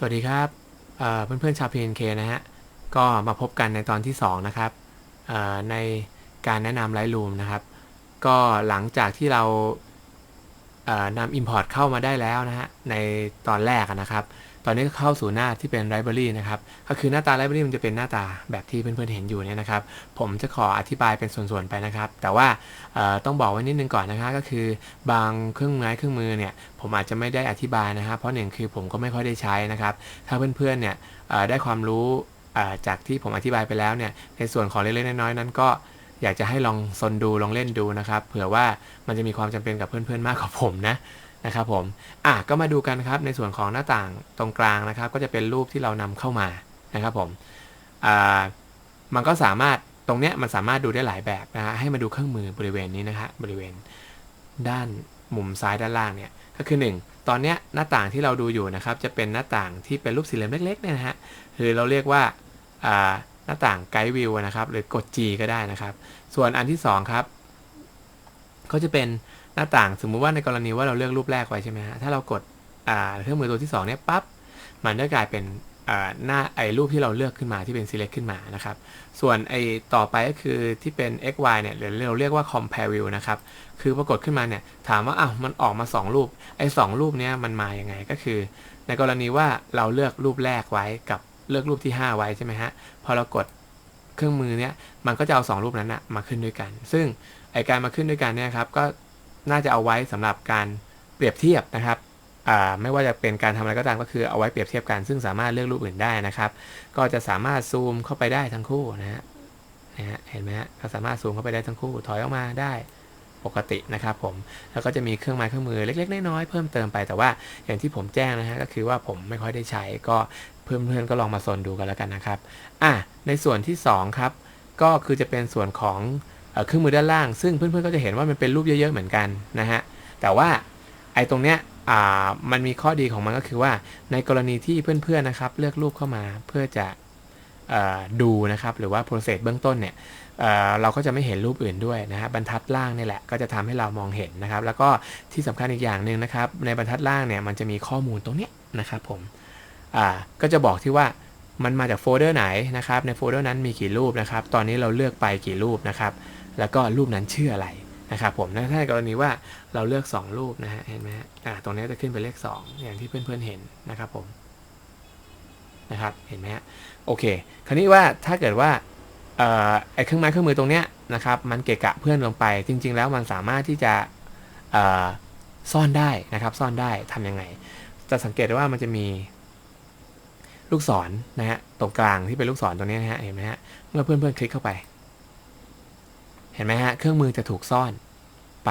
สวัสดีครับเอ่อเพื่อนๆชาว PNK นะฮะ ก็มาพบกันในตอนที่ 2 นะครับในการแนะนำไลท์รูมนะครับ ก็หลังจากที่เราเอ่อนำ Import เข้ามาได้แล้วนะฮะ ในตอนแรกนะครับ อนนี้ก็เข้าสู่หน้าที่เป็น Library นะครับก็คือหน้าตา Library มันจะเป็นหน้าตาแบบที่เพื่อนๆเห็นอยู่เนี่ยนะครับ ผมจะขออธิบายเป็นส่วนๆไปนะครับ แต่ว่าต้องบอกไว้นิดนึงก่อนนะคะก็คือบางเครื่องไม้เครื่องมือเนี่ยผมอาจจะไม่ได้อธิบายนะครับเพราะหนึ่งคือผมก็ไม่ค่อยได้ใช้นะครับ ถ้าเพื่อนๆเนี่ยได้ความรู้จากที่ผมอธิบายไปแล้วเนี่ยในส่วนของเล็กๆน้อยๆนั้นก็อยากจะให้ลองซนดูลองเล่นดูนะครับ เผื่อว่ามันจะมีความจำเป็นกับเพื่อนๆมากกว่าผมนะ นะครับผมอะก็มาดูกันครับในส่วนของหน้าต่างตรงกลางนะครับ ก็จะเป็นรูปที่เรานำเข้ามานะครับผมอ่ามันก็สามารถตรงเนี้ยมันสามารถดูได้หลายแบบนะฮะให้มาดูเครื่องมือบริเวณนี้นะฮะบริเวณด้านมุมซ้ายด้านล่างเนี่ยก็คือ 1 ตอนเนี้ยหน้าต่างที่เราดูอยู่นะครับ จะเป็นหน้าต่างที่เป็นรูปสี่เหลี่ยมเล็กๆเนี่ยนะฮะคือเราเรียกว่าอ่าหน้าต่างไกด์วิวนะครับ หรือกด G ก็ได้นะครับ ส่วนอันที่ 2 ครับ ก็จะเป็น น้าต่างสมมุติว่าในกรณีว่าเราเลือกรูปแรกไว้ใช่ไหมฮะถ้าเรากดเครื่องมือตัวที่2เนี่ยปั๊บมันจะกลายเป็นหน้าไอ้รูปที่เราเลือกขึ้นมาที่เป็น select ขึ้นมานะครับ ส่วนไอ้ต่อไปก็คือที่เป็น x y เนี่ยหรือเราเรียกว่า compare view นะครับ คือปรากฏขึ้นมาเนี่ยถามว่าอ้าวมันออกมา 2 รูป ไอ้สรูปเนี้ยมันมาอย่างไงก็คือ ในกรณีว่าเราเลือกรูปแรกไว้กับเลือกรูปที่ 5 ไว้ใช่ไหมฮะ พอเรากดเครื่องมือเนี่ยมันก็จะเอา 2 รูปนั้นนะมาขึ้นด้วยกัน ซึ่งไอการมาขึ้นด้วยกันเนี่ยครับก็ น่าจะเอาไว้สำหรับการเปรียบเทียบนะครับไม่ว่าจะเป็นการทำอะไรก็ตามก็คือเอาไว้เปรียบเทียบกันซึ่งสามารถเลือกรูปอื่นได้นะครับ ก็จะสามารถซูมเข้าไปได้ทั้งคู่นะฮะเห็นไหมฮะก็สามารถซูมเข้าไปได้ทั้งคู่ถอยออกมาได้ปกตินะครับผมแล้วก็จะมีเครื่องไม้เครื่องมือเล็ก ๆ น้อยๆเพิ่มเติมไปแต่ว่าอย่างที่ผมแจ้งนะฮะก็คือว่าผมไม่ค่อยได้ใช้ก็เพื่อนๆก็ลองมาสนดูกันแล้วกันนะครับอะในส่วนที่สองครับ ก็คือจะเป็นส่วนของ เครื่องมือด้านล่าง ซึ่งเพื่อนๆก็จะเห็นว่ามันเป็นรูปเยอะๆเหมือนกันนะฮะ แต่ว่าไอ้ตรงเนี้ยมันมีข้อดีของมันก็คือว่าในกรณีที่เพื่อนๆนะครับ เลือกรูปเข้ามาเพื่อจะอดูนะครับ หรือว่า process เบื้องต้นเนี่ยเเราก็จะไม่เห็นรูปอื่นด้วยนะฮะบรรทัดล่างนี่แหละก็จะทำให้เรามองเห็นนะครับ แล้วก็ที่สำคัญอีกอย่างหนึ่งนะครับ ในบรรทัดล่างเนี่ยมันจะมีข้อมูลตรงเนี้ยนะครับผมก็จะบอกที่ว่ามันมาจากโฟลเดอร์ไหนนะครับ ในโฟลเดอร์นั้นมีกี่รูปนะครับ ตอนนี้เราเลือกไปกี่รูปนะครับ แล้วก็รูปนั้นชื่ออะไรนะครับผมถ้ากรณีว่าเราเลือก 2 รูปนะฮะเห็นไหมฮะอ่าตรงนี้จะขึ้นเป็นเลข 2 อย่างที่เพื่อนๆเห็นนะครับผมนะครับเห็นไหมฮะโอเค คราวนี้ว่าถ้าเกิดว่าเอ่อไอ้เครื่องไม้เครื่องมือตรงเนี้ยนะครับมันเกะกะเพื่อนลงไป จริง ๆ แล้วมันสามารถที่จะเอ่อซ่อนได้นะครับซ่อนได้ทำยังไง จะสังเกตได้ว่ามันจะมีลูกศรนะฮะตรงกลางที่เป็นลูกศรตรงนี้นะฮะเห็นไหมฮะเมื่อเพื่อนๆคลิกเข้าไป เห็นไหมฮะ เครื่องมือจะถูกซ่อนไป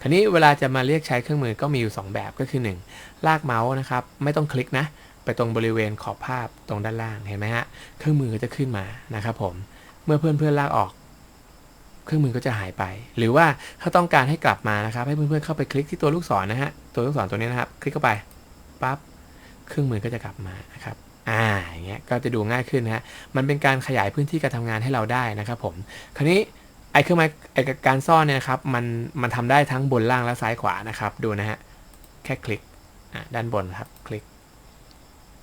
คราวนี้เวลาจะมาเรียกใช้เครื่องมือก็มีอยู่ 2 แบบก็คือ 1 ลากเมาส์นะครับ ไม่ต้องคลิกนะ ไปตรงบริเวณขอบภาพตรงด้านล่าง เห็นไหมฮะ เครื่องมือก็จะขึ้นมานะครับผม เมื่อเพื่อนเพื่อนลากออก เครื่องมือก็จะหายไป หรือว่าถ้าต้องการให้กลับมานะครับ ให้เพื่อนๆเข้าไปคลิกที่ตัวลูกศรนะฮะ ตัวลูกศรตัวนี้นะครับ คลิกเข้าไป ปั๊บ เครื่องมือก็จะกลับมานะครับอ่าอย่างเงี้ยก็จะดูง่ายขึ้นนะฮะ มันเป็นการขยายพื้นที่การทำงานให้เราได้นะครับผม คราวนี้ ไอ้เครื่องไม้ไอ้การซ่อนเนี่ยครับมันมันทำได้ทั้งบนล่างและซ้ายขวานะครับ ดูนะฮะแค่คลิกด้านบนครับคลิก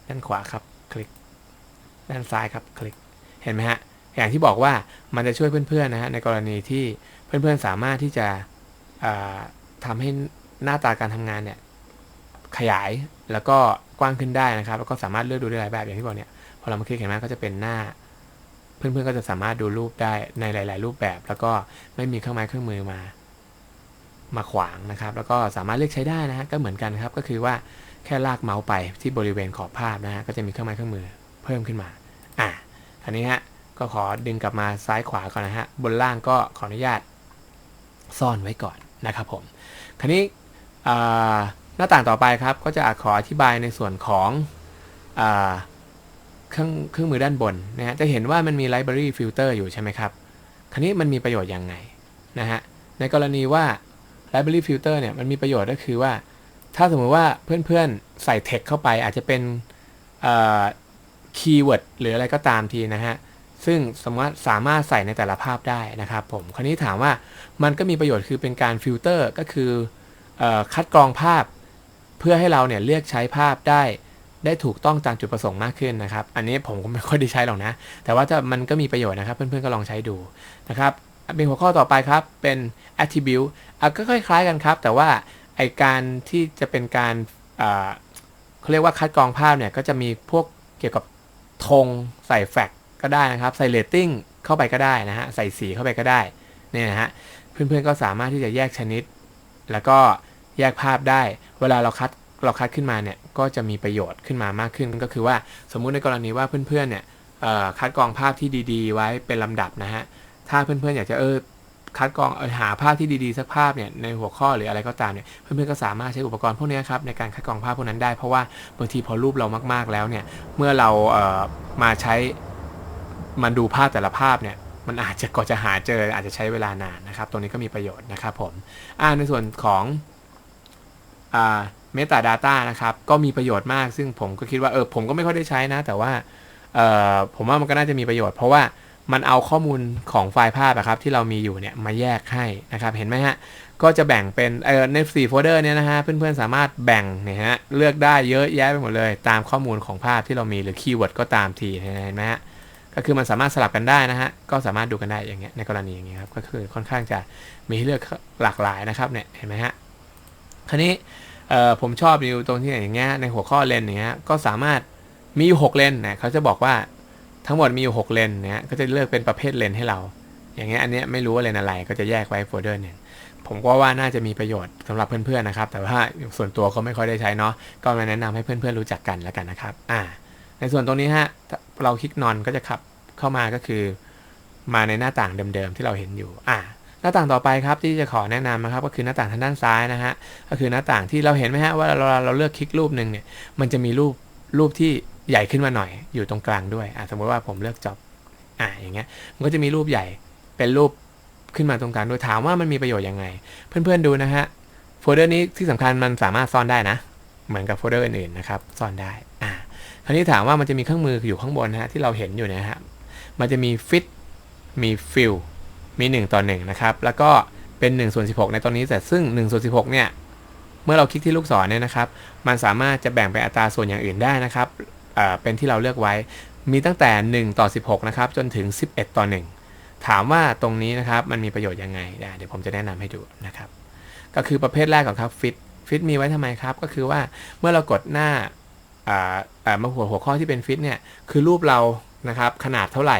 ด้านขวาครับคลิก ด้านซ้ายครับคลิกเห็นไหมฮะอย่างที่บอกว่ามันจะช่วยเพื่อนๆนะฮะในกรณีที่เพื่อนๆสามารถที่จะอ่าทำให้หน้าตาการทำงานเนี่ยขยายแล้วก็กว้างขึ้นได้นะครับ แล้วก็สามารถเลือกดูได้หลายแบบอย่างที่บอกเนี่ยพอเรามาคลิกเห็นไหมก็จะเป็นหน้า เพื่อนๆก็จะสามารถดูรูปได้ในหลาย ๆ รูปแบบ แล้วก็ไม่มีเครื่องไม้เครื่องมือมามาขวางนะครับ แล้วก็สามารถเลือกใช้ได้นะฮะก็เหมือนกันครับ ก็คือว่าแค่ลากเมาส์ไปที่บริเวณขอบภาพนะฮะก็จะมีเครื่องไม้เครื่องมือเพิ่มขึ้นมาอะอันนี้ฮะก็ขอดึงกลับมาซ้ายขวาก่อนนะฮะบนล่างก็ขออนุญาตซ่อนไว้ก่อนนะครับผมคราวนี้หน้าต่างต่อไปครับก็จะขออธิบายในส่วนของอ เครื่องเครื่องมือด้านบนนะฮะจะเห็นว่ามันมี library filter อยู่ใช่ไหมครับ คราวนี้มันมีประโยชน์ยังไงนะฮะในกรณีว่า library filter เนี่ยมันมีประโยชน์ก็คือว่า ถ้าสมมติว่าเพื่อนๆใส่ text เข้าไปอาจจะเป็นคีย์เวิร์ดหรืออะไรก็ตามทีนะฮะซึ่งสามารถสามารถใส่ในแต่ละภาพได้นะครับผมคราวนี้ถามว่ามันก็มีประโยชน์คือเป็นการฟิลเตอร์ก็คือออคัดกรองภาพ เพื่อให้เราเนี่ยเลือกใช้ภาพได้ ได้ถูกต้องตามจุดประสงค์มากขึ้นนะครับ อันนี้ผมก็ไม่ค่อยได้ใช้หรอกนะ แต่ว่าจะมันก็มีประโยชน์นะครับ เพื่อนๆก็ลองใช้ดูนะครับเป็นหัวข้อต่อไปครับ เป็น attribute ก็คล้ายๆกันครับ แต่ว่าไอการที่จะเป็นการเขาเรียกว่าคัดกรองภาพเนี่ย ก็จะมีพวกเกี่ยวกับธงใส่แฟกก็ได้นะครับ ใส่เรตติ้งเข้าไปก็ได้นะฮะ ใส่สีเข้าไปก็ได้เนี่ยนะฮะ เพื่อนๆก็สามารถที่จะแยกชนิด แล้วก็แยกภาพได้ เวลาเราคัด เราคัดขึ้นมาเนี่ยก็จะมีประโยชน์ขึ้นมามากขึ้นก็คือว่าสมมุติในกรณีว่าเพื่อนๆเนี่ยคัดกรองภาพที่ดีๆ ไว้เป็นลำดับนะฮะถ้าเพื่อนๆอยากจะเออคัดกรองหาภาพที่ดีๆสักภาพเนี่ยในหัวข้อหรืออะไรก็ตามเนี่ยเพื่อนๆก็สามารถใช้อุปกรณ์พวกนี้ครับในการคัดกรองภาพพวกนั้นได้เพราะว่าบางทีพอรูปเรามากๆแล้วเนี่ยเมื่อเราเมาใช้มันดูภาพแต่ละภาพเนี่ยมันอาจจะกว่าจะหาเจออาจจะใช้เวลานานนะครับ ตรงนี้ก็มีประโยชน์นะครับผมอ่าในส่วนของ อ่าเมตาดาต้านะครับ ก็มีประโยชน์มาก ซึ่งผมก็คิดว่าเออผมก็ไม่ค่อยได้ใช้นะ แต่ว่าเออผมว่ามันก็น่าจะมีประโยชน์ เพราะว่ามันเอาข้อมูลของไฟล์ภาพอะครับที่เรามีอยู่เนี่ยมาแยกให้นะครับ เห็นไหมฮะ ก็จะแบ่งเป็นเออใน4โฟลเดอร์เนี่ยนะฮะ เพื่อนๆสามารถแบ่งเนี่ยฮะเลือกได้เยอะแยะไปหมดเลย ตามข้อมูลของภาพที่เรามีหรือคีย์เวิร์ดก็ตามทีเห็นไหมฮะก็คือมันสามารถสลับกันได้นะฮะ ก็สามารถดูกันได้อย่างเงี้ยในกรณีอย่างเงี้ยครับ ก็คือค่อนข้างจะมีให้เลือกหลากหลายนะครับเนี่ย เห็นไหมฮะ คราวนี้ เออผมชอบอยู่ตรงที่อย่างเงี้ยในหัวข้อเลนอย่างเงี้ยก็สามารถมีอยู่6เลนนะเขาจะบอกว่าทั้งหมดมีอยู่6เลนเนี่ยก็จะเลือกเป็นประเภทเลนให้เรา อย่างเงี้ยอันเนี้ยไม่รู้ว่าเลนอะไรก็จะแยกไว้โฟลเดอร์หนึ่งผมก็ว่าน่าจะมีประโยชน์สำหรับเพื่อนๆนะครับ แต่ว่าส่วนตัวก็ไม่ค่อยได้ใช้เนาะก็มาแนะนำให้เพื่อนๆรู้จักกันแล้วกันนะครับอ่าในส่วนตรงนี้ฮะเราคลิกนอนก็จะขับเข้ามาก็คือ มาในหน้าต่างเดิมๆที่เราเห็นอยู่อ่า น้าต่างต่อไปครับที่จะขอแนะนำนะครับก็คือหน้าต่างทางด้านซ้ายนะฮะก็คือหน้าต่างที่เราเห็นไหมฮะว่าเราเราเลือกคลิกรูปหนึ่งเนี่ยมันจะมีรูปรูปที่ใหญ่ขึ้นมาหน่อยอยู่ตรงกลางด้วยอะสมมติว่าผมเลือกจ็อบอ่าอย่างเงี้ยมันก็จะมีรูปใหญ่เป็นรูปขึ้นมาตรงกลางด้วยถามว่ามันมีประโยชน์ยังไง เพื่อนๆดูนะฮะโฟลเดอร์นี้ที่สำคัญมันสามารถซ่อนได้นะ เหมือนกับโฟลเดอร์อื่นๆนะครับซ่อนได้อ่าคราวนี้ถามว่ามันจะมีเครื่องมืออยู่ข้างบนนะฮะที่เราเห็นอยู่เนี่ยฮะมันจะมี fit มี fill มี 1 ต่อ1นะครับแล้วก็เป็น1ส่วน16 ในตอนนี้แต่ซึ่ง1ส่วน16เนี่ยเมื่อเราคลิกที่ลูกศรเนี่ยนะครับ มันสามารถจะแบ่งเป็นอัตราส่วนอย่างอื่นได้นะครับเป็นที่เราเลือกไว้มีตั้งแต่ 1 ต่อ 16 นะครับ จนถึง 11 ต่อ 1 ถามว่าตรงนี้นะครับ มันมีประโยชน์ยังไง เดี๋ยวผมจะแนะนำให้ดูนะครับ ก็คือประเภทแรกของครับ fit fit มีไว้ทำไมครับ ก็คือว่าเมื่อเรากดหน้ามาหัวหัวข้อที่เป็น fit เนี่ย คือรูปเรานะครับ ขนาดเท่าไหร่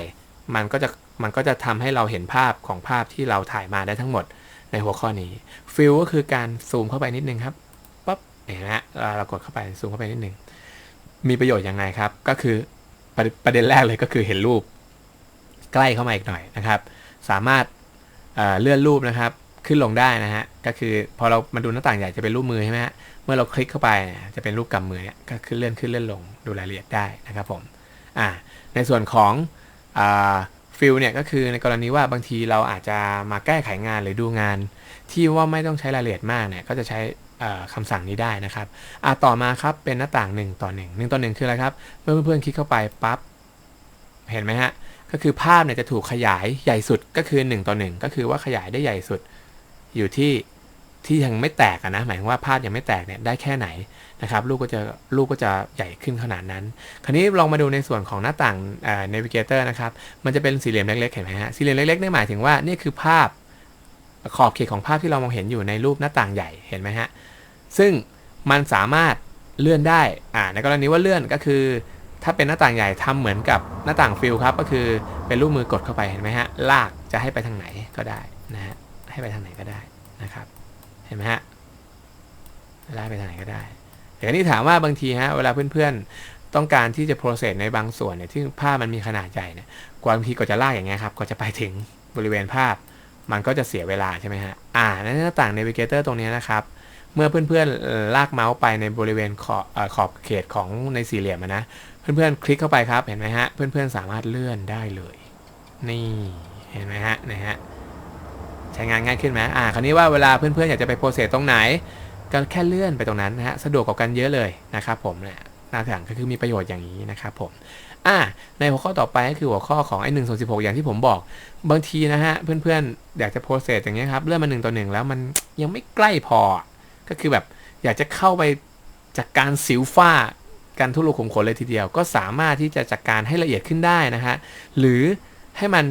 มันก็จะ มันก็จะทำให้เราเห็นภาพของภาพที่เราถ่ายมาได้ทั้งหมดในหัวข้อนี้ฟิลก็คือการซูมเข้าไปนิดนึงครับปั๊บเห็นไหมฮะเรากดเข้าไปซูมเข้าไปนิดนึงมีประโยชน์ยังไงครับ ก็คือประประเด็นแรกเลยก็คือเห็นรูป ใกล้เข้ามาอีกหน่อยนะครับ สามารถเเลื่อนรูปนะครับ ขึ้นลงได้นะฮะก็คือพอเรามาดูหน้าต่างใหญ่จะเป็นรูปมือใช่ไหมฮะเมื่อเราคลิกเข้าไปจะเป็นรูปกำมือเนี่ยก็ขึ้นเลื่อนขึ้นเลื่อนลงดูรายละเอียดได้นะครับผมอ่าในส่วนของ ฟิลเนี่ยก็คือในกรณีว่าบางทีเราอาจจะมาแก้ไขงานหรือดูงาน ที่ว่าไม่ต้องใช้รายละเอียดมากเนี่ยก็จะใช้คำสั่งนี้ได้นะครับอ่ต่อมาครับเป็นหน้าต่าง 1 ต่อ 1 1 ต่อ 1 คืออะไรครับ เมื่อเพื่อนๆคลิกเข้าไปปั๊บเห็นไหมฮะก็คือภาพเนี่ยจะถูกขยายใหญ่สุดก็คือ 1 ต่อ 1 ก็คือว่าขยายได้ใหญ่สุดอยู่ที่ ที่ยังไม่แตกนะหมายถึงว่าภาพยังไม่แตกเนี่ยได้แค่ไหนนะครับลูกก็จะลูกก็จะใหญ่ขึ้นขนาดนั้น คราวนี้ลองมาดูในส่วนของหน้าต่างเนวิเกเตอร์นะครับมันจะเป็นสี่เหลี่ยมเล็กๆเห็นไหมฮะสี่เหลี่ยมเล็กๆนี่หมายถึงว่านี่คือภาพขอบเขตของภาพที่เรามองเห็นอยู่ในรูปหน้าต่างใหญ่เห็นไหมฮะซึ่งมันสามารถเลื่อนได้อ่าในกรณีว่าเลื่อนก็คือ ถ้าเป็นหน้าต่างใหญ่ทำเหมือนกับหน้าต่างฟิลครับก็คือเป็นรูปมือกดเข้าไปเห็นไหมฮะลากจะให้ไปทางไหนก็ได้นะฮะให้ไปทางไหนก็ได้นะครับ เห็นไหมฮะลากไปทางไหนก็ได้แต่นี่ถามว่าบางทีฮะเวลาเพื่อนๆต้องการที่จะ process ในบางส่วนเนี่ยที่ภาพมันมีขนาดใหญ่เนี่ยกว่าบางทีก็จะลากอย่างเงี้ยครับก็จะไปถึงบริเวณภาพ มันก็จะเสียเวลาใช่ไหมฮะอ่าในหน้าต่าง navigator ตรงนี้นะครับเมื่อเพื่อนๆลากเมาส์ไปในบริเวณขอบขอบเขตของในสี่เหลี่ยมนะ เพื่อนๆคลิกเข้าไปครับ เห็นไหมฮะ เพื่อนๆสามารถเลื่อนได้เลย นี่ เห็นไหมฮะ นะฮะ ใช้งานง่ายขึ้นไหมอ่า คราวนี้ว่าเวลาเพื่อนๆอยากจะไปโปรเซสตรงไหน ก็แค่เลื่อนไปตรงนั้นนะฮะ สะดวกกว่ากันเยอะเลยนะครับผมเนี่ยหน้าต่างก็คือมีประโยชน์อย่างนี้นะครับผม อ่า ในหัวข้อต่อไปก็คือหัวข้อของไอ้หนึ่งส่วนสิบหกอย่างที่ผมบอก บางทีนะฮะ เพื่อนๆ อยากจะโปรเซสอย่างเงี้ครับ เลื่อนมาหนึ่งต่อหนึ่งแล้วมันยังไม่ใกล้พอ ก็คือแบบอยากจะเข้าไปจากการสิวฝ้ากันทุลุขุมขนเลยทีเดียว ก็สามารถที่จะจัดการให้ละเอียดขึ้นได้นะฮะ หรือให้มัน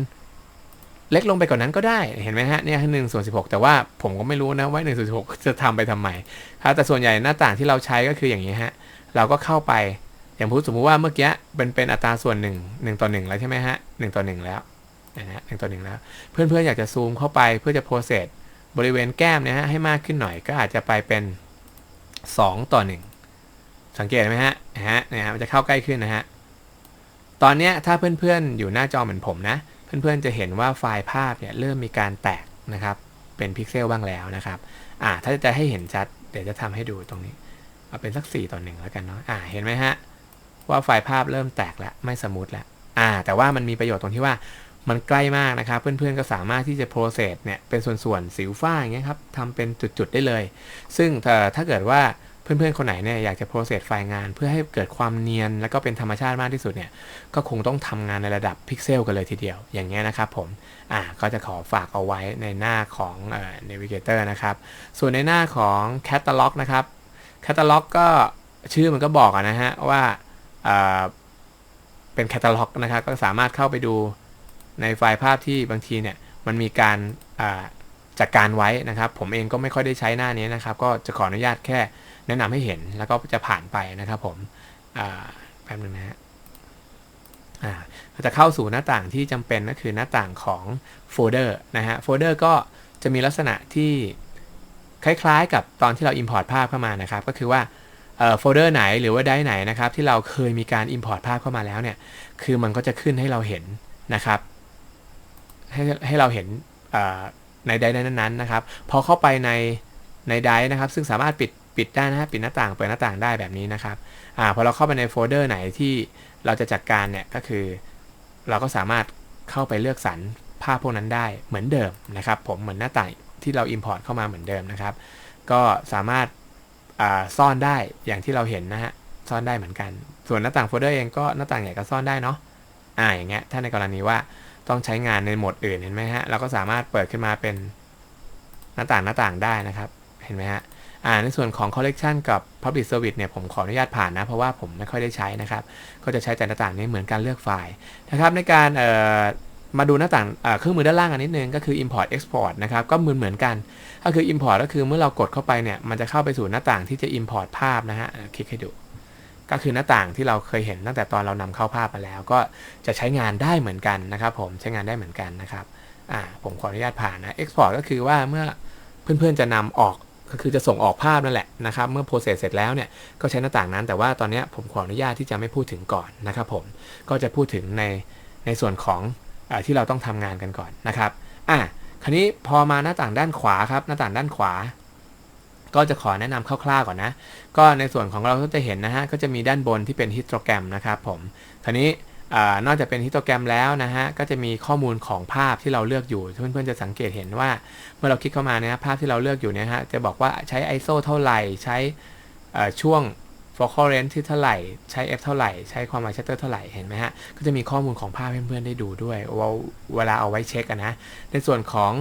เล็กลงไปกว่านนั้นก็ได้เห็นไหมฮะเนี่ยหนึ่งส่วนสิบหกแต่ว่าผมก็ไม่รู้นะว่าหนึ่งส่วนสิบหกจะทำไปทำไมครับแต่ส่วนใหญ่หน้าต่างที่เราใช้ก็คืออย่างนี้ฮะเราก็เข้าไปอย่างพูดสมมุติว่าเมื่อกี้เป็นเป็นอัตราส่วนหนึ่งหนึ่งต่อหนึ่งแล้วใช่ไหมฮะหนึ่งต่อหนึ่งแล้วนะฮะหนึ่งต่อหนึ่งแล้ว เพื่อนๆอยากจะซูมเข้าไปเพื่อจะโปรเซสบริเวณแก้มเนี่ยฮะให้มากขึ้นหน่อยก็อาจจะไปเป็น 2 ต่อ 1 สังเกตไหมฮะฮะเนี่ยฮะมันจะเข้าใกล้ขึ้นนะฮะตอนเนี้ยถ้าเพื่อนๆอยู่หน้าจอเหมือนผมนะ เพื่อนๆจะเห็นว่าไฟล์ภาพเนี่ยเริ่มมีการแตกนะครับ เป็นพิกเซลบ้างแล้วนะครับ อ่า ถ้าจะให้เห็นชัด เดี๋ยวจะทำให้ดูตรงนี้ เอาเป็นสัก 4 ต่อ1แล้วกันเนาะ อ่า เห็นไหมฮะ ว่าไฟล์ภาพเริ่มแตกแล้ว ไม่สมูทแล้ว อ่า แต่ว่ามันมีประโยชน์ตรงที่ว่ามันใกล้มากนะครับ เพื่อนๆก็สามารถที่จะ process เนี่ยเป็นส่วนๆสิวฝ้าอย่างเงี้ยครับทำเป็นจุดๆได้เลย ซึ่งถ้าเกิดว่า เพื่อนๆคนไหนเนี่ยอยากจะ process ไฟล์งาน เพื่อให้เกิดความเนียน แล้วก็เป็นธรรมชาติมากที่สุดเนี่ยก็คงต้องทำงานในระดับพิกเซลกันเลยทีเดียว อย่างเงี้ยนะครับผมอ่าก็จะขอฝากเอาไว้ในหน้าของเอ่อ Navigator นะครับ ส่วนในหน้าของ Catalog นะครับ Catalog ก็ชื่อมันก็บอกนะฮะว่าเป็นแคตตาล็อกนะครับ ก็สามารถเข้าไปดูในไฟล์ภาพที่บางทีเนี่ยมันมีการจัดการไว้นะครับ ผมเองก็ไม่ค่อยได้ใช้หน้านี้นะครับ ก็จะขออนุญาตแค่ แนะนำให้เห็นแล้วก็จะผ่านไปนะครับผมแป๊บนึงนะฮะจะเข้าสู่หน้าต่างที่จำเป็นก็คือหน้าต่างของโฟลเดอร์นะฮะโฟลเดอร์ก็จะมีลักษณะที่คล้ายๆ กับตอนที่เรา Import ภาพเข้ามานะครับ ก็คือว่าโฟลเดอร์ไหนหรือว่าได้ไหนนะครับ ที่เราเคยมีการ Import ภาพเข้ามาแล้วเนี่ย คือมันก็จะขึ้นให้เราเห็นนะครับ ให้ให้เราเห็นในไดร์นั้นๆนะครับ พอเข้าไปในในไดร์นะครับ ซึ่งสามารถปิด ปิดได้นะฮะปิดหน้าต่างเปิดหน้าต่างได้แบบนี้นะครับอพอเราเข้าไปในโฟลเดอร์ไหนที่เราจะจัดการเนี่ยก็คือ เราก็สามารถเข้าไปเลือกสรรภาพพวกนั้นได้เหมือนเดิมนะครับ ผมเหมือนหน้าต่างที่เรา Import เข้ามาเหมือนเดิมนะครับ ก็สามารถซ่อนได้อย่างที่เราเห็นนะฮะซ่อนได้เหมือนกัน ส่วนหน้าต่างโฟลเดอร์เองก็หน้าต่างใหญ่ก็ซ่อนได้เนาะอ่าอย่างเงี้ยถ้าในกรณีว่าต้องใช้งานในโหมดอื่นเห็นไหมฮะเราก็สามารถเปิดขึ้นมาเป็นหน้าต่างหน้าต่างได้นะครับ เห็นไหมฮะ อ่าในส่วนของ collection กับ public service เนี่ยผมขออนุญาตผ่านนะ เพราะว่าผมไม่ค่อยได้ใช้นะครับ ก็จะใช้แต่หน้าต่างนี้เหมือนการเลือกไฟล์นะครับในการเอ่อมาดูหน้าต่างเครื่องมือด้านล่างอันนิดนึงก็คือ import export นะครับก็เหมือนเหมือนกัน ก็คือ import ก็คือเมื่อเรากดเข้าไปเนี่ยมันจะเข้าไปสู่หน้าต่างที่จะ import ภาพนะฮะคลิกให้ดู ก็คือหน้าต่างที่เราเคยเห็นตั้งแต่ตอนเรานำเข้าภาพมาแล้ว ก็จะใช้งานได้เหมือนกันนะครับ ผมใช้งานได้เหมือนกันนะครับผมขออนุญาตผ่านนะ export ก็คือว่าเมื่อเพื่อนๆจะนำออก ก็คือจะส่งออกภาพนั่นแหละนะครับ เมื่อ process เสร็จแล้วเนี่ยก็ใช้หน้าต่างนั้น แต่ว่าตอนนี้ผมขออนุญาตที่จะไม่พูดถึงก่อนนะครับผมก็จะพูดถึงในในส่วนของอที่เราต้องทำงานกันก่อนนะครับอะคราวนี้พอมาหน้าต่างด้านขวาครับหน้าต่างด้านขวา ก็จะขอแนะนำคร่าวๆก่อนนะ ก็ในส่วนของเราก็จะเห็นนะฮะก็จะมีด้านบนที่เป็นฮิสโตรแกรมนะครับผมทีนี้ นอกจากเป็นฮิสโตแกรมแล้วนะฮะ ก็จะมีข้อมูลของภาพที่เราเลือกอยู่ เพื่อนๆจะสังเกตเห็นว่า เมื่อเราคลิกเข้ามาเนี่ยภาพที่เราเลือกอยู่เนี่ยฮะ จะบอกว่าใช้ ISO เท่าไหร่ ใช้ช่วง focal length ที่เท่าไหร่ ใช้ f เท่าไหร่ ใช้ความหมายชัตเตอร์เท่าไหร่ เห็นไหมฮะ ก็จะมีข้อมูลของภาพเพื่อนๆได้ดูด้วยว่าเวลาเอาไว้เช็คนะ ในส่วนของ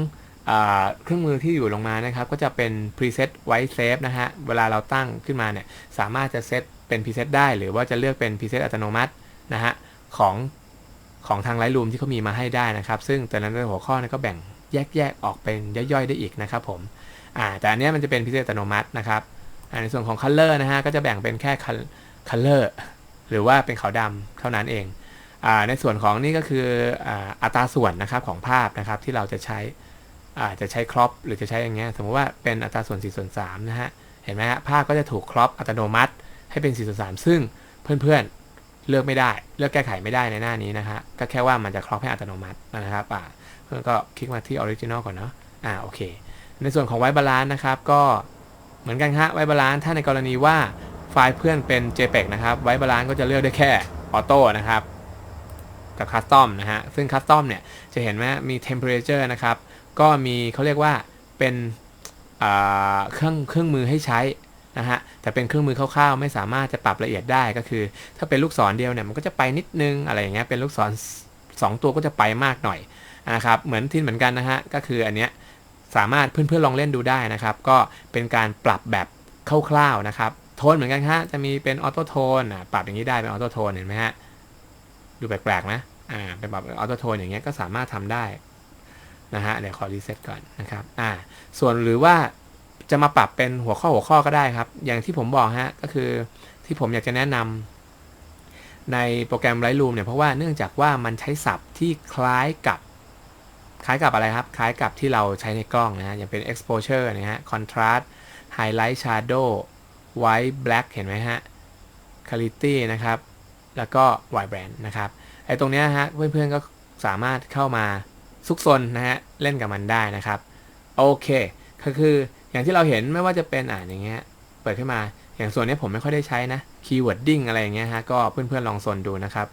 เครื่องมือที่อยู่ลงมานะครับ ก็จะเป็น preset ไว้ save นะฮะ เวลาเราตั้งขึ้นมาเนี่ย สามารถจะเซตเป็น preset ได้ หรือว่าจะเลือกเป็น preset อัตโนมัตินะฮะ ของของทาง Lightroom ที่เขามีมาให้ได้นะครับ ซึ่งแต่ละหัวข้อก็แบ่งแยกแยกออกเป็นย่อยๆได้อีกนะครับผมอ่าแต่อันนี้มันจะเป็น preset อัตโนมัตินะครับในส่วนของ color นะฮะก็จะแบ่งเป็นแค่ color หรือว่าเป็นขาวดำเท่านั้นเองอในส่วนของนี่ก็คืออัตราส่วนนะครับของภาพนะครับที่เราจะใช้อาจจะใช้ครอปหรือจะใช้อย่างเงี้ยสมมติว่าเป็นอัตราส่วน4ส่วน3นะฮะเห็นไหมฮะภาพก็จะถูกครอปอัตโนมัติให้เป็น4ส่วน3ซึ่งเพื่อนๆ เลือกไม่ได้ เลือกแก้ไขไม่ได้ในหน้านี้นะฮะก็แค่ว่ามันจะครอปให้อัตโนมัตินะครับอ่าเพื่อนก็คลิกมาที่ออริจินอลก่อนเนาะอ่าโอเค ในส่วนของไวบาลานนะครับ ก็เหมือนกันฮะไวบาลานถ้าในกรณีว่าไฟล์เพื่อนเป็น JPEG นะครับไวบาลานก็จะเลือกได้แค่ออโต้นะครับกับคัสตอมนะฮะซึ่งคัสตอมเนี่ยจะเห็นไหมมี temperature นะครับ ก็มีเขาเรียกว่าเป็นเครื่องเครื่องมือให้ใช้ นะฮะแต่เป็นเครื่องมือคร่าวๆ ไม่สามารถจะปรับละเอียดได้ก็คือ ถ้าเป็นลูกศรเดียวเนี่ยมันก็จะไปนิดนึงอะไรอย่างเงี้ยเป็นลูกศร 2 ตัวก็จะไปมากหน่อยนะครับเหมือนที่เหมือนกันนะฮะก็คืออันเนี้ยสามารถเพื่อนๆลองเล่นดูได้นะครับ ก็เป็นการปรับแบบคร่าวๆนะครับโทนเหมือนกันฮะจะมีเป็นออโต้โทนอะปรับอย่างนี้ได้เป็นออโต้โทนเห็นไหมฮะดูแปลกๆนะอ่าเป็นแบบออโต้โทนอย่างเงี้ยก็สามารถทำได้นะฮะเดี๋ยวขอรีเซ็ตก่อนนะครับอ่าส่วนหรือว่า จะมาปรับเป็นหัวข้อหัวข้อก็ได้ครับ อย่างที่ผมบอกฮะก็คือที่ผมอยากจะแนะนำในโปรแกรม Lightroom เนี่ยเพราะว่าเนื่องจากว่ามันใช้ศัพท์ที่คล้ายกับคล้ายกับอะไรครับ คล้ายกับที่เราใช้ในกล้องนะฮะอย่างเป็น exposure นะฮะ contrast highlight shadow white black เห็นไหมฮะ quality นะครับ แล้วก็ vibrant นะครับไอ้ตรงเนี้ยฮะเพื่อนๆก็สามารถเข้ามาซุกซนนะฮะ เล่นกับมันได้นะครับ โอเค ก็คือ อย่างที่เราเห็นไม่ว่าจะเป็นอ่านอย่างเงี้ย เปิดขึ้นมา อย่างส่วนนี้ผมไม่ค่อยได้ใช้นะ keywording อะไรอย่างเงี้ยฮะ ก็เพื่อนๆลองซนดูนะครับ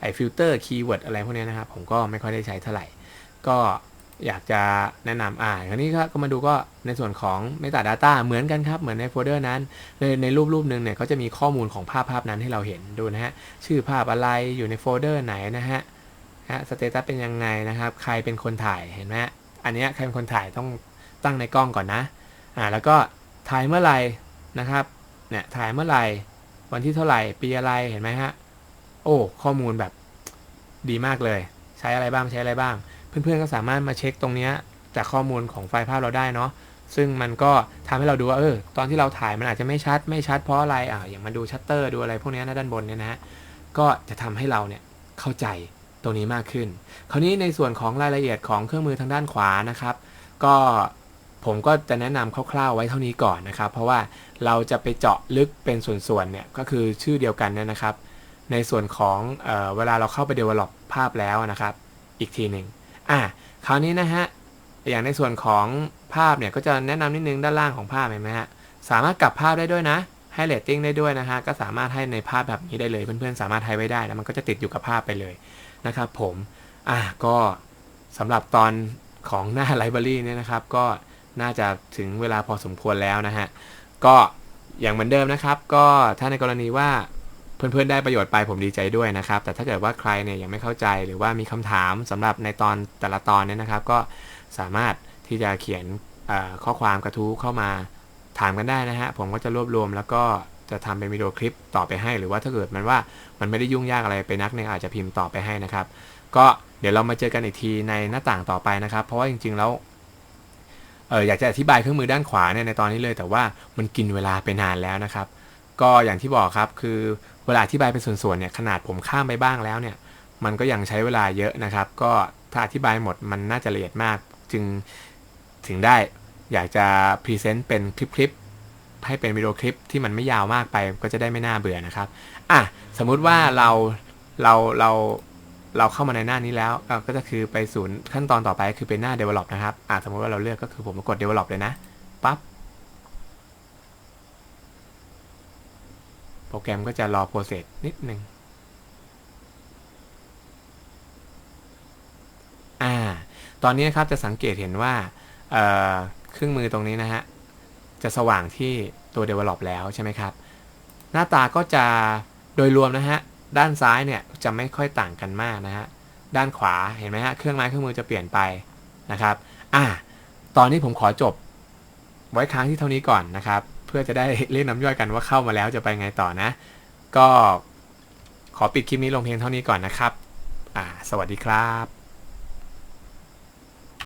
ไอ้ฟิลเตอร์ keyword อะไรพวกนี้นะครับ ผมก็ไม่ค่อยได้ใช้เท่าไหร่ ก็อยากจะแนะนำอ่าคราวนี้ก็มาดูก็ในส่วนของ Metadata เหมือนกันครับ เหมือนในโฟลเดอร์นั้น ในในรูปรูปหนึ่งเนี่ยเขาจะมีข้อมูลของภาพภาพนั้นให้เราเห็นดูนะฮะ ชื่อภาพอะไรอยู่ในโฟลเดอร์ไหนนะฮะฮะสเตตัสเป็นยังไงนะครับ ใครเป็นคนถ่ายเห็นไหมอันนี้ใครเป็นคนถ่ายต้องตั้งในกล้องก่อนนะ อ่าแล้วก็ถ่ายเมื่อไหร่นะครับเนี่ยถ่ายเมื่อไหร่วันที่เท่าไหร่ปีอะไรเห็นไหมฮะโอ้ข้อมูลแบบดีมากเลย ใช้อะไรบ้างใช้อะไรบ้าง เพื่อนๆก็สามารถมาเช็คตรงนี้จากข้อมูลของไฟล์ภาพเราได้เนาะซึ่งมันก็ทำให้เราดูว่าเออตอนที่เราถ่ายมันอาจจะไม่ชัดไม่ชัดเพราะอะไรอ่าอย่างมาดูชัตเตอร์ดูอะไรพวกนี้นะด้านบนเนี่ยนะฮะก็จะทำให้เราเนี่ยเข้าใจตรงนี้มากขึ้น คราวนี้ในส่วนของรายละเอียดของเครื่องมือทางด้านขวานะครับ ก็ ผมก็จะแนะนำคร่าวๆไว้เท่านี้ก่อนนะครับ เพราะว่าเราจะไปเจาะลึกเป็นส่วนๆเนี่ยก็คือชื่อเดียวกันเนี่ยนะครับ ในส่วนของเออเวลาเราเข้าไป develop ภาพแล้วนะครับ อีกทีหนึ่งอะคราวนี้นะฮะอย่างในส่วนของภาพเนี่ยก็จะแนะนำนิดนึงด้านล่างของภาพเห็นไหมฮะสามารถกลับภาพได้ด้วยนะให้เรตติ้งได้ด้วยนะฮะก็สามารถให้ในภาพแบบนี้ได้เลยเพื่อนๆสามารถให้ไว้ได้แล้วมันก็จะติดอยู่กับภาพไปเลยนะครับผมอะก็สำหรับตอนของหน้าไลบรารีเนี่ยนะครับ ก็ น่าจะถึงเวลาพอสมควรแล้วนะฮะ ก็อย่างเหมือนเดิมนะครับ ก็ถ้าในกรณีว่าเพื่อนๆได้ประโยชน์ไปผมดีใจด้วยนะครับ แต่ถ้าเกิดว่าใครเนี่ยยังไม่เข้าใจหรือว่ามีคำถามสำหรับในตอนแต่ละตอนเนี่ยนะครับ ก็สามารถที่จะเขียนข้อความกระทู้เข้ามาถามกันได้นะฮะ ผมก็จะรวบรวมแล้วก็จะทำเป็นวิดีโอคลิปต่อไปให้ หรือว่าถ้าเกิดมันว่ามันไม่ได้ยุ่งยากอะไรไปนักเนี่ยอาจจะพิมพ์ต่อไปให้นะครับ ก็เดี๋ยวเรามาเจอกันอีกทีในหน้าต่างต่อไปนะครับ เพราะว่าจริงๆแล้ว อออยากจะอธิบายเครื่องมือด้านขวาเนี่ยในตอนนี้เลย แต่ว่ามันกินเวลาไปนานแล้วนะครับ ก็อย่างที่บอกครับคือเวลาอธิบายเป็นส่วนๆเนี่ยขนาดผมข้ามไปบ้างแล้วเนี่ย มันก็ยังใช้เวลาเยอะนะครับ ก็ถ้าอธิบายหมดมันน่าจะละเอียดมาก จึงถึงได้อยากจะพรีเซนต์เป็นคลิปๆให้เป็นวิดีโอคลิปที่มันไม่ยาวมากไป ก็จะได้ไม่น่าเบื่อนะครับอะสมมุติว่าเราเราเรา เราเข้ามาในหน้านี้แล้วก็จะคือไปศูนย์ขั้นตอนต่อไปคือเป็นหน้า develop นะครับอะสมมติว่าเราเลือกก็คือผมกด develop เลยนะปั๊บโปรแกรมก็จะรอโปรเซสนิดหนึ่งอ่า ตอนนี้นะครับจะสังเกตเห็นว่าเครื่องมือตรงนี้นะฮะ จะสว่างที่ตัว develop แล้วใช่ไหมครับ หน้าตาก็จะโดยรวมนะฮะ ด้านซ้ายเนี่ยจะไม่ค่อยต่างกันมากนะฮะ ด้านขวาเห็นไหมฮะ เครื่องไม้เครื่องมือจะเปลี่ยนไปนะครับ อ่า ตอนนี้ผมขอจบ ไว้ค้างที่เท่านี้ก่อนนะครับ เพื่อจะได้เล่นน้ำย่อยกันว่าเข้ามาแล้วจะไปไงต่อนะ ก็ขอปิดคลิปนี้ลงเพียงเท่านี้ก่อนนะครับ อ่า สวัสดีครับ